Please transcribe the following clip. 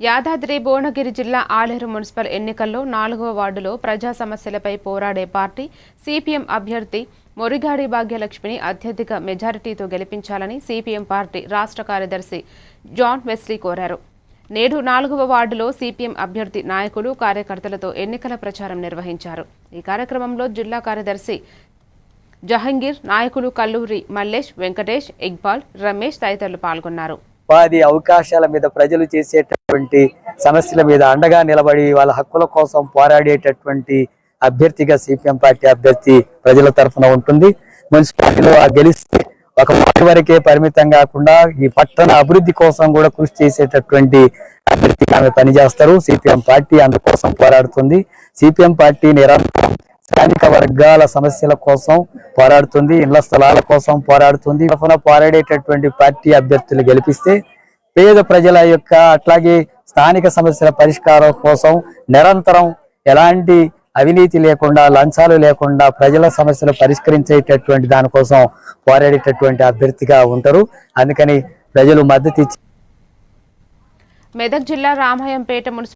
యాదాద్రి భువనగిరి జిల్లా ఆలేరు మున్సిపల్ ఎన్నికల్లో నాలుగవ వార్డులో ప్రజా సమస్యలపై పోరాడే పార్టీ సిపిఎం అభ్యర్థి మొరిగాడి భాగ్యలక్ష్మిని అత్యధిక మెజారిటీతో గెలిపించాలని సిపిఎం పార్టీ రాష్ట్ర కార్యదర్శి జాన్ వెస్లీ కోరారు. నేడు నాలుగవ వార్డులో సిపిఎం అభ్యర్థి నాయకులు కార్యకర్తలతో ఎన్నికల ప్రచారం నిర్వహించారు. ఈ కార్యక్రమంలో జిల్లా కార్యదర్శి జహంగీర్ నాయకులు కల్లూరి మల్లేష్ వెంకటేష్ ఇక్బాల్ రమేష్ తదితరులు పాల్గొన్నారు. ఉపాధి అవకాశాల మీద ప్రజలు చేసేటటువంటి సమస్యల మీద అండగా నిలబడి వాళ్ళ హక్కుల కోసం పోరాడేటటువంటి అభ్యర్థిగా సిపిఎం పార్టీ అభ్యర్థి ప్రజల తరఫున ఉంటుంది. మున్సిపాలిటీలో గెలిస్తే ఒక వార్డు వరకే పరిమితం కాకుండా ఈ పట్టణ అభివృద్ధి కోసం కూడా కృషి చేసేటటువంటి అభ్యర్థిగా ఆమె పనిచేస్తారు. సిపిఎం పార్టీ అందుకోసం పోరాడుతుంది. సిపిఎం పార్టీ నిరంతరం స్థానిక వర్గాల సమస్యల కోసం పోరాడుతుంది ఇళ్ళ స్థలాల కోసం పోరాడుతుంది. తరఫున పోరాడేటటువంటి పార్టీ అభ్యర్థులు గెలిపిస్తే పేద ప్రజల యొక్క అట్లాగే స్థానిక సమస్యల పరిష్కారం కోసం నిరంతరం ఎలాంటి అవినీతి లేకుండా లంచాలు లేకుండా ప్రజల సమస్యలు పరిష్కరించేటటువంటి దానికోసం పోరాడేటటువంటి అభ్యర్థిగా ఉంటారు. అందుకని ప్రజలు మద్దతు ఇచ్చి మెదక్ జిల్లా రామాయంపేట మున్సిపల్